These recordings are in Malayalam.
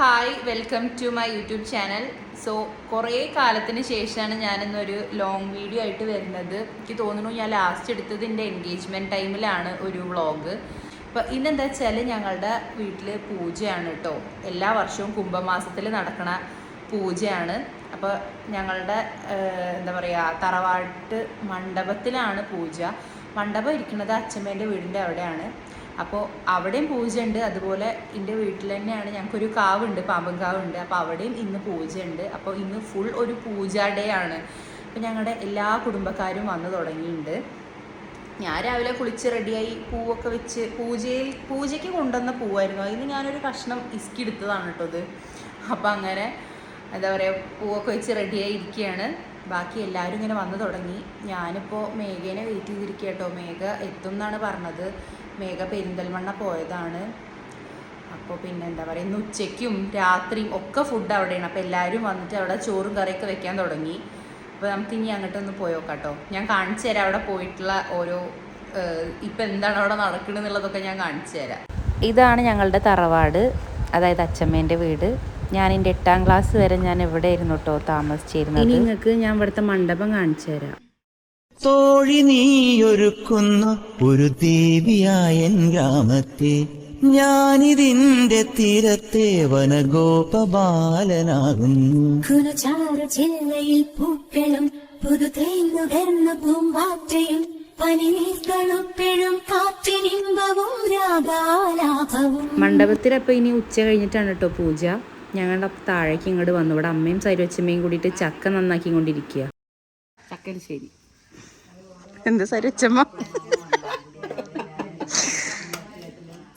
Hi. Welcome to my YouTube channel. So കുറേ കാലത്തിന് ശേഷമാണ് ഞാനിന്നൊരു ലോങ് വീഡിയോ ആയിട്ട് വരുന്നത്. എനിക്ക് തോന്നുന്നു ഞാൻ ലാസ്റ്റ് എടുത്തത് എന്റെ എൻഗേജ്മെന്റ് ടൈമിലാണ് ഒരു വ്ളോഗ് അപ്പോൾ ഇന്നെന്താ വെച്ചാൽ ഞങ്ങളുടെ വീട്ടിൽ പൂജയാണ് കേട്ടോ എല്ലാ വർഷവും കുംഭമാസത്തിൽ നടക്കണ പൂജയാണ്. അപ്പോൾ ഞങ്ങളുടെ എന്താ പറയുക തറവാട്ട് മണ്ഡപത്തിലാണ് പൂജ. മണ്ഡപം ഇരിക്കുന്നത് അച്ഛമ്മേന്റെ വീടിന്റെ അവിടെയാണ്. അപ്പോൾ അവിടെയും പൂജയുണ്ട്. അതുപോലെ എന്റെ വീട്ടിൽ തന്നെയാണ് ഞങ്ങൾക്കൊരു കാവുണ്ട് പാമ്പൻ കാവുണ്ട്. അപ്പോൾ അവിടെയും ഇന്ന് പൂജയുണ്ട്. അപ്പോൾ ഇന്ന് ഫുൾ ഒരു പൂജാ ഡേ ആണ്. അപ്പോൾ ഞങ്ങളുടെ എല്ലാ കുടുംബക്കാരും വന്നു തുടങ്ങിയിട്ടുണ്ട്. ഞാൻ രാവിലെ കുളിച്ച് റെഡിയായി പൂവൊക്കെ വെച്ച് പൂജയിൽ പൂജയ്ക്ക് കൊണ്ടുവന്ന പൂവായിരുന്നു. അതിന് ഞാനൊരു കഷ്ണം ഇസ്കി എടുത്തതാണ് കേട്ടോ അത്. അപ്പോൾ അങ്ങനെ എന്താ പറയുക പൂവൊക്കെ വെച്ച് റെഡിയായി ഇരിക്കുകയാണ് ബാക്കി എല്ലാവരും ഇങ്ങനെ വന്നു തുടങ്ങി. ഞാനിപ്പോൾ മേഘേനെ വെയിറ്റ് ചെയ്തിരിക്കുക കേട്ടോ. മേഘ എത്തും എന്നാണ് പറഞ്ഞത്. മേഘ പെരിന്തൽമണ്ണ പോയതാണ്. അപ്പോൾ പിന്നെ എന്താ പറയുക ഇന്ന് ഉച്ചയ്ക്കും രാത്രിയും ഒക്കെ ഫുഡ് അവിടെയാണ്. അപ്പോൾ എല്ലാവരും വന്നിട്ട് അവിടെ ചോറും കറിയൊക്കെ വെക്കാൻ തുടങ്ങി. അപ്പോൾ നമുക്ക് ഇനി അങ്ങോട്ടൊന്ന് കേട്ടോ. ഞാൻ കാണിച്ചു തരാം അവിടെ പോയിട്ടുള്ള ഓരോ ഇപ്പം എന്താണ് അവിടെ നടക്കണമെന്നുള്ളതൊക്കെ ഞാൻ കാണിച്ചു തരാം. ഇതാണ് ഞങ്ങളുടെ തറവാട്. അതായത് അച്ഛമ്മേന്റെ വീട്. ഞാൻ എന്റെ എട്ടാം ക്ലാസ് വരെ ഞാൻ എവിടെ ആയിരുന്നു കേട്ടോ താമസിച്ചിരുന്നത്? ഇനി നിങ്ങൾക്ക് ഞാൻ ഇവിടുത്തെ മണ്ഡപം കാണിച്ചു തരാം. തോഴി നീയൊരുക്കുന്ന ഒരു ദേവിയായൻ ഗ്രാമത്തെ ഞാനിതിന്റെ തീരത്തെ വനഗോപബാലനാകുന്നു. കുലചാര ജില്ലയിൽ പൂക്കളും പുതുതേന്നുടർന്ന പൂമ്പാറ്റയും മണ്ഡപത്തിലപ്പോ ഇനി ഉച്ച കഴിഞ്ഞിട്ടാണ് കേട്ടോ പൂജ. ഞങ്ങളുടെ അപ്പം താഴേക്ക് ഇങ്ങോട്ട് വന്നു. ഇവിടെ അമ്മയും സൈരവച്ചമ്മയും കൂടിയിട്ട് ചക്ക നന്നാക്കി കൊണ്ടിരിക്കുക ശരി. എന്ത് സൈരവച്ചമ്മ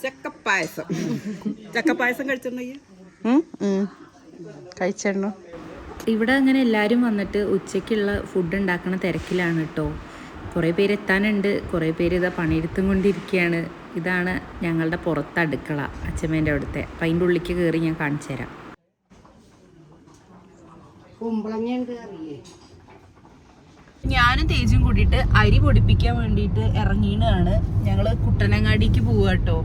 ചക്കപ്പായസം ചക്കപ്പായസം കഴിച്ചിട്ടുണ്ടെങ്കിൽ കഴിച്ചോ ഇവിടെ അങ്ങനെ എല്ലാവരും വന്നിട്ട് ഉച്ചയ്ക്കുള്ള ഫുഡ് ഉണ്ടാക്കണ തിരക്കിലാണ് കേട്ടോ കുറേ പേര് എത്താനുണ്ട്. കുറേ പേര് ഇതാ പണിയെടുത്തും കൊണ്ടിരിക്കുകയാണ് ഇതാണ് ഞങ്ങളുടെ പുറത്ത് അടുക്കള അച്ഛമ്മേന്റെ അവിടുത്തെ. അപ്പം അതിന്റെ ഉള്ളിലേക്ക് കയറി ഞാൻ കാണിച്ചു തരാം അറിയേ ഞാനും തേജും കൂടിയിട്ട് അരി പൊടിപ്പിക്കാൻ വേണ്ടിയിട്ട് ഇറങ്ങിയതാണ് ഞങ്ങൾ കുട്ടനങ്ങാടിക്ക് പോവുക കേട്ടോ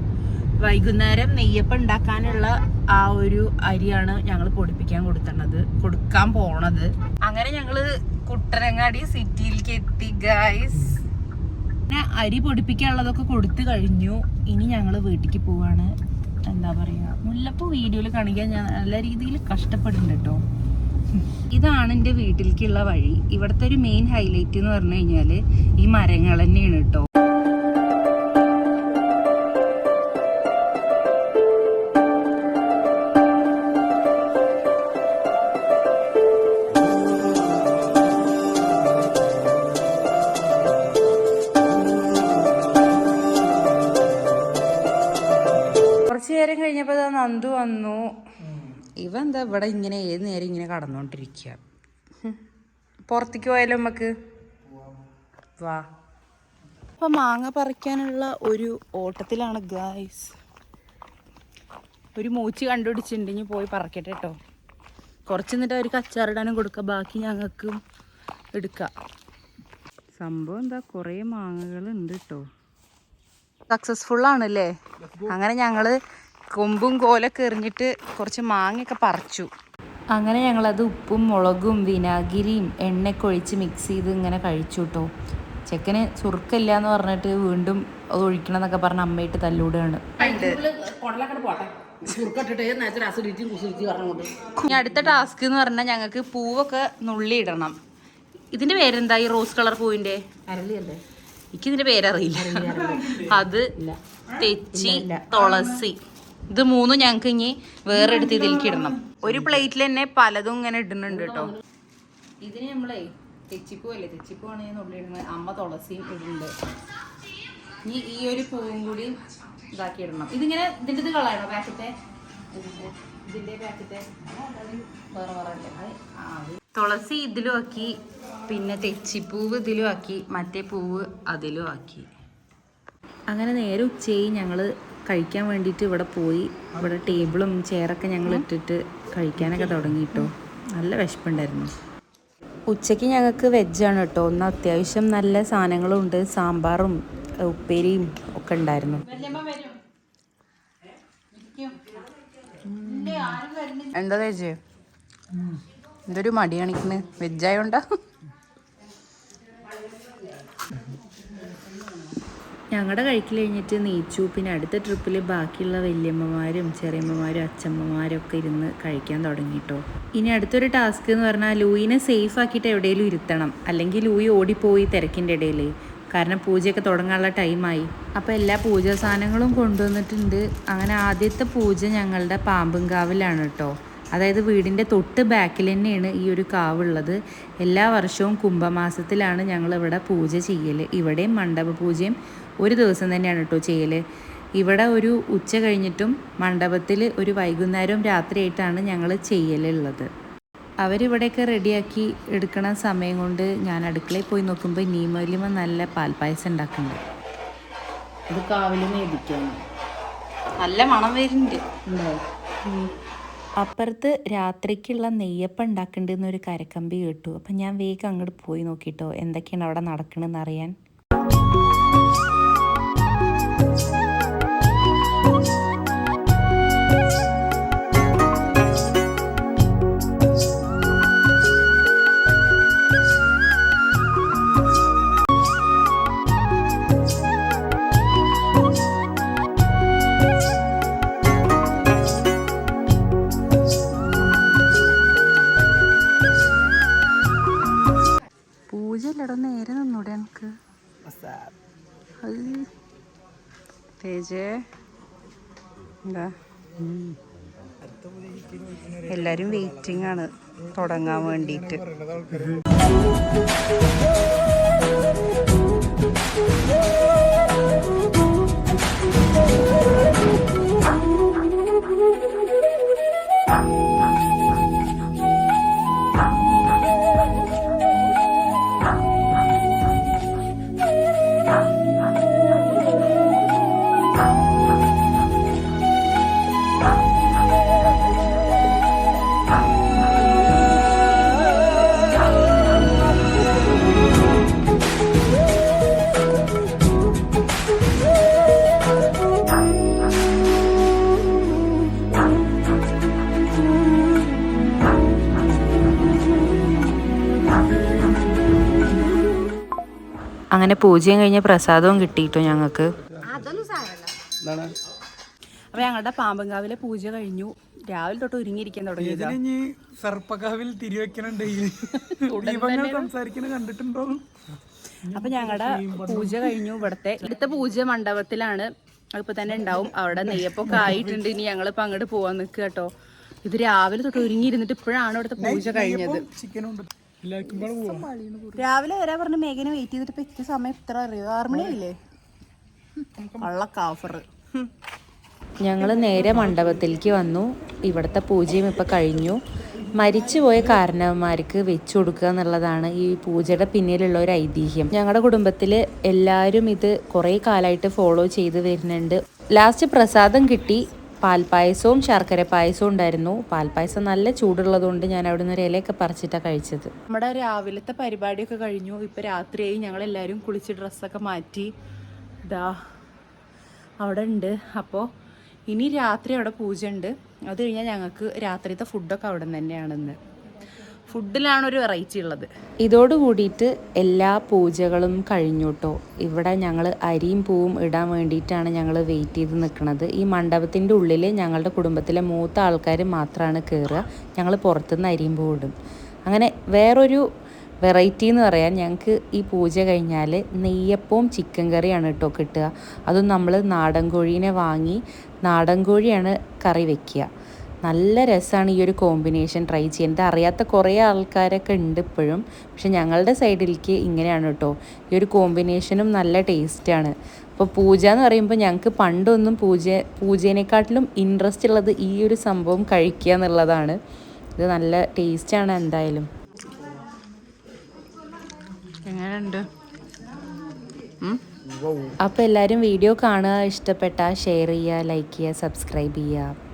വൈകുന്നേരം നെയ്യപ്പം ഉണ്ടാക്കാനുള്ള ആ ഒരു അരിയാണ് ഞങ്ങൾ പൊടിപ്പിക്കാൻ കൊടുത്തത് കൊടുക്കാൻ പോണത്. അങ്ങനെ ഞങ്ങൾ കുട്ടനങ്ങാടി സിറ്റിയിലേക്ക് എത്തി ഗൈസ് പിന്നെ അരി പൊടിപ്പിക്കാനുള്ളതൊക്കെ കൊടുത്തു കഴിഞ്ഞു. ഇനി ഞങ്ങൾ വീട്ടിലേക്ക് പോവാണ്. എന്താ പറയുക മുല്ലപ്പൂ വീഡിയോയിൽ കാണിക്കാൻ ഞാൻ നല്ല രീതിയിൽ കഷ്ടപ്പെടുന്നുണ്ട് കേട്ടോ ഇതാണ് എന്റെ വീട്ടിലേക്കുള്ള വഴി. ഇവിടുത്തെ ഒരു മെയിൻ ഹൈലൈറ്റ് എന്ന് പറഞ്ഞു കഴിഞ്ഞാൽ ഈ മരങ്ങൾ തന്നെയാണ് കേട്ടോ. ഇവ എന്താ? ഇവിടെ ഇങ്ങനെ ഏത് നേരം ഇങ്ങനെ കടന്നുകൊണ്ടിരിക്കുക. പുറത്തേക്ക് പോയാലോ നമുക്ക് വാ. അപ്പൊ മാങ്ങ പറിക്കാനുള്ള ഒരു ഓട്ടത്തിലാണ് ഗായ്സ് ഒരു മൂച്ച് കണ്ടുപിടിച്ചിട്ടുണ്ടെങ്കിൽ പോയി പറക്കട്ടെ കേട്ടോ കുറച്ച് എന്നിട്ട് അവർക്ക് അച്ചാറിടാനും കൊടുക്കുക ബാക്കി ഞങ്ങൾക്കും എടുക്കാം. സംഭവം എന്താ? കുറേ മാങ്ങകൾ ഉണ്ട് കേട്ടോ സക്സസ്ഫുൾ ആണല്ലേ അങ്ങനെ ഞങ്ങൾ കൊമ്പും കോലൊക്കെ എറിഞ്ഞിട്ട് കുറച്ച് മാങ്ങയൊക്കെ പറിച്ചു. അങ്ങനെ ഞങ്ങളത് ഉപ്പും മുളകും വിനാഗിരിയും എണ്ണയൊക്കെ ഒഴിച്ച് മിക്സ് ചെയ്ത് ഇങ്ങനെ കഴിച്ചു കേട്ടോ ചെക്കന് ചുരുക്കില്ല എന്ന് പറഞ്ഞിട്ട് വീണ്ടും അത് ഒഴിക്കണം എന്നൊക്കെ പറഞ്ഞ അമ്മയിട്ട് തല്ലൂടെയാണ് ഇനി അടുത്ത ടാസ്ക് എന്ന് പറഞ്ഞാൽ ഞങ്ങൾക്ക് പൂവൊക്കെ നുള്ളി ഇടണം. ഇതിന്റെ പേരെന്താ ഈ റോസ് കളർ പൂവിന്റെ? എനിക്ക് ഇതിന്റെ പേരറിയില്ല. അത് തെച്ചി തുളസി. ഇത് മൂന്നും ഞങ്ങൾക്ക് ഇനി വേറെ എടുത്ത് ഇതിലേക്ക് ഇടണം. ഒരു പ്ലേറ്റിൽ തന്നെ പലതും ഇങ്ങനെ ഇടുന്നുണ്ട് കേട്ടോ. ഇതിന് നമ്മളെ തെച്ചിപ്പൂ അല്ലേ? തെച്ചിപ്പൂ ആണ് ഞാൻ ഉള്ളിടുന്നത് അമ്മ തുളസിയും ഇടുന്നുണ്ട്. ഇനി ഈ ഒരു പൂവും കൂടി ഇതാക്കി ഇടണം. ഇതിങ്ങനെ ഇതിന്റെ ഇത് കളയണോ? പാക്കത്തെ ഇതിന്റെ പാക്കറ്റേ? വേറെ വേറെ തുളസി ഇതിലും ആക്കി പിന്നെ തെച്ചിപ്പൂവ് ഇതിലും ആക്കി മറ്റേ പൂവ് അതിലും ആക്കി. അങ്ങനെ നേരെ ഉച്ചയായി ഞങ്ങൾ കഴിക്കാൻ വേണ്ടിയിട്ട് ഇവിടെ പോയി. ഇവിടെ ടേബിളും ചെയറൊക്കെ ഞങ്ങൾ ഇട്ടിട്ട് കഴിക്കാനൊക്കെ തുടങ്ങി കേട്ടോ നല്ല വിശപ്പുണ്ടായിരുന്നു. ഉച്ചയ്ക്ക് ഞങ്ങൾക്ക് വെജാണ് കേട്ടോ. ഒന്ന് അത്യാവശ്യം നല്ല സാധനങ്ങളും ഉണ്ട് സാമ്പാറും ഉപ്പേരിയും ഒക്കെ ഉണ്ടായിരുന്നു. എന്താ വെജ് എന്തൊരു മടി കാണിക്കുന്നത് വെജായോണ്ടാ ഞങ്ങളുടെ കഴിക്കൽ കഴിഞ്ഞിട്ട് നീച്ചു പിന്നെ അടുത്ത ട്രിപ്പിൽ ബാക്കിയുള്ള വല്യമ്മമാരും ചെറിയമ്മമാരും അച്ഛമ്മമാരും ഒക്കെ ഇരുന്ന് കഴിക്കാൻ തുടങ്ങിട്ടോ. ഇനി അടുത്തൊരു ടാസ്ക് എന്ന് പറഞ്ഞാൽ ലൂയിനെ സേഫ് ആക്കിയിട്ട് എവിടെയെങ്കിലും ഇരുത്തണം. അല്ലെങ്കിൽ ലൂയി ഓടിപ്പോയി തിരക്കിന്റെ ഇടയിൽ കാരണം പൂജയൊക്കെ തുടങ്ങാനുള്ള ടൈമായി. അപ്പോൾ എല്ലാ പൂജാ സാധനങ്ങളും കൊണ്ടുവന്നിട്ടുണ്ട്. അങ്ങനെ ആദ്യത്തെ പൂജ ഞങ്ങളുടെ പാമ്പുംകാവിലാണ് കേട്ടോ. അതായത് വീടിന്റെ തൊട്ട് ബാക്കിൽ തന്നെയാണ് ഈ ഒരു കാവുള്ളത്. എല്ലാ വർഷവും കുംഭമാസത്തിലാണ് ഞങ്ങളിവിടെ പൂജ ചെയ്യൽ ഇവിടെയും മണ്ഡപ പൂജയും ഒരു ദിവസം തന്നെയാണ് കേട്ടോ ചെയ്യൽ ഇവിടെ ഒരു ഉച്ച കഴിഞ്ഞിട്ടും മണ്ഡപത്തിൽ ഒരു വൈകുന്നേരവും രാത്രിയായിട്ടാണ് ഞങ്ങൾ ചെയ്യലുള്ളത്. അവരിവിടെയൊക്കെ റെഡിയാക്കി എടുക്കണ സമയം കൊണ്ട് ഞാൻ അടുക്കളയിൽ പോയി നോക്കുമ്പോൾ നീമലിമ നല്ല പാൽപ്പായസം ഉണ്ടാക്കുന്നുണ്ട്. ഇത് കാവിൽ മേടിക്കുന്നു നല്ല മണം വരുന്നുണ്ട്. അപ്പുറത്ത് രാത്രിക്കുള്ള നെയ്യപ്പം ഉണ്ടാക്കുന്നുണ്ടെന്ന് ഒരു കരക്കമ്പി കേട്ടു. അപ്പം ഞാൻ വേഗം അങ്ങോട്ട് പോയി നോക്കിട്ടോ. എന്തൊക്കെയാണ് അവിടെ നടക്കണമെന്ന് അറിയാൻ? എന്താ? എല്ലാരും വെയിറ്റിംഗ് ആണ്. തുടങ്ങാൻ വേണ്ടിയിട്ട് അങ്ങനെ പൂജയും കഴിഞ്ഞ പ്രസാദവും കിട്ടിയിട്ടോ ഞങ്ങൾക്ക്. അപ്പൊ ഞങ്ങളുടെ പാമ്പങ്കാവിലെ പൂജ കഴിഞ്ഞു. രാവിലെ തൊട്ട് ഒരുങ്ങിയിരിക്കാൻ തുടങ്ങി സംസാരിക്കുന്നത് കണ്ടിട്ടുണ്ടോ? അപ്പൊ ഞങ്ങളുടെ പൂജ കഴിഞ്ഞു ഇവിടത്തെ ഇവിടുത്തെ പൂജ മണ്ഡപത്തിലാണ്. അപ്പൊ തന്നെ ഉണ്ടാവും. അവിടെ നെയ്യപ്പൊക്കെ ആയിട്ടുണ്ട്. ഇനി ഞങ്ങളിപ്പോ അങ്ങോട്ട് പോവാൻ നിൽക്കുക കേട്ടോ. ഇത് രാവിലെ തൊട്ട് ഒരുങ്ങിയിരുന്നിട്ട് ഇപ്പോഴാണ് ഇവിടുത്തെ പൂജ കഴിഞ്ഞത്. ചിക്കനും രാവിലെ വരാ പറഞ്ഞ മേഘനെ വെയിറ്റ് ചെയ്തിട്ട് ഇപ്പൊ എത്തിയ സമയം ഇത്ര അറിയോ? ആറ് ഉള്ള കാഫർ ഞങ്ങൾ നേരെ മണ്ഡപത്തിലേക്ക് വന്നു. ഇവിടുത്തെ പൂജയും ഇപ്പം കഴിഞ്ഞു. മരിച്ചുപോയ കാരണവന്മാർക്ക് വെച്ചു കൊടുക്കുക എന്നുള്ളതാണ് ഈ പൂജയുടെ പിന്നിലുള്ള ഒരു ഐതിഹ്യം. ഞങ്ങളുടെ കുടുംബത്തിൽ എല്ലാവരും ഇത് കുറേ കാലമായിട്ട് ഫോളോ ചെയ്ത് വരുന്നുണ്ട്. ലാസ്റ്റ് പ്രസാദം കിട്ടി. പാൽപ്പായസവും ശർക്കര പായസവും ഉണ്ടായിരുന്നു. പാൽപ്പായസം നല്ല ചൂടുള്ളതുകൊണ്ട് ഞാൻ അവിടെ നിന്ന് ഇലയൊക്കെ പറിച്ചിട്ടാണ് കഴിച്ചത്. നമ്മുടെ രാവിലത്തെ പരിപാടിയൊക്കെ കഴിഞ്ഞു. ഇപ്പം രാത്രിയായി. ഞങ്ങൾ എല്ലാവരും കുളിച്ച് ഡ്രസ്സൊക്കെ മാറ്റി ഇതാ അവിടെ ഉണ്ട് അപ്പോൾ ഇനി രാത്രി അവിടെ പൂജ ഉണ്ട് അത് കഴിഞ്ഞാൽ ഞങ്ങൾക്ക് രാത്രിത്തെ ഫുഡൊക്കെ അവിടെ നിന്ന് തന്നെയാണെന്ന്. ഫുഡിലാണ് ഒരു വെറൈറ്റി ഉള്ളത്. ഇതോട് കൂടിയിട്ട് എല്ലാ പൂജകളും കഴിഞ്ഞു കേട്ടോ ഇവിടെ ഞങ്ങൾ അരിയും പൂവും ഇടാൻ വേണ്ടിയിട്ടാണ് ഞങ്ങൾ വെയിറ്റ് ചെയ്ത് നിൽക്കുന്നത് ഈ മണ്ഡപത്തിന്റെ ഉള്ളിൽ ഞങ്ങളുടെ കുടുംബത്തിലെ മൂത്ത ആൾക്കാർ മാത്രമാണ് കയറുക ഞങ്ങൾ പുറത്തുനിന്ന് അരിയും പൂവും ഇടും. അങ്ങനെ വേറൊരു വെറൈറ്റി എന്ന് പറയാൻ ഞങ്ങൾക്ക് ഈ പൂജ കഴിഞ്ഞാൽ നെയ്യപ്പവും ചിക്കൻ കറിയാണ് കേട്ടോ കിട്ടുക. അതും നമ്മൾ നാടൻ കോഴീനെ വാങ്ങി നാടൻ കോഴിയാണ് കറി വെക്കുക. നല്ല രസമാണ് ഈ ഒരു കോമ്പിനേഷൻ ട്രൈ ചെയ്യാൻ. ഇത് അറിയാത്ത കുറേ ആൾക്കാരൊക്കെ ഉണ്ട് ഇപ്പോഴും. പക്ഷെ ഞങ്ങളുടെ സൈഡിലേക്ക് ഇങ്ങനെയാണ് കേട്ടോ ഈ ഒരു കോമ്പിനേഷനും നല്ല ടേസ്റ്റാണ് അപ്പോൾ പൂജ എന്ന് പറയുമ്പോൾ ഞങ്ങൾക്ക് പണ്ടൊന്നും പൂജ പൂജേനെക്കാട്ടിലും ഇൻട്രസ്റ്റ് ഉള്ളത് ഈ ഒരു സംഭവം കഴിക്കുക എന്നുള്ളതാണ്. ഇത് നല്ല ടേസ്റ്റാണ് എന്തായാലും. എങ്ങനെയുണ്ട്? അപ്പോൾ എല്ലാവരും വീഡിയോ കാണുക ഇഷ്ടപ്പെട്ടാൽ ഷെയർ ചെയ്യുക ലൈക്ക് ചെയ്യുക സബ്സ്ക്രൈബ് ചെയ്യുക.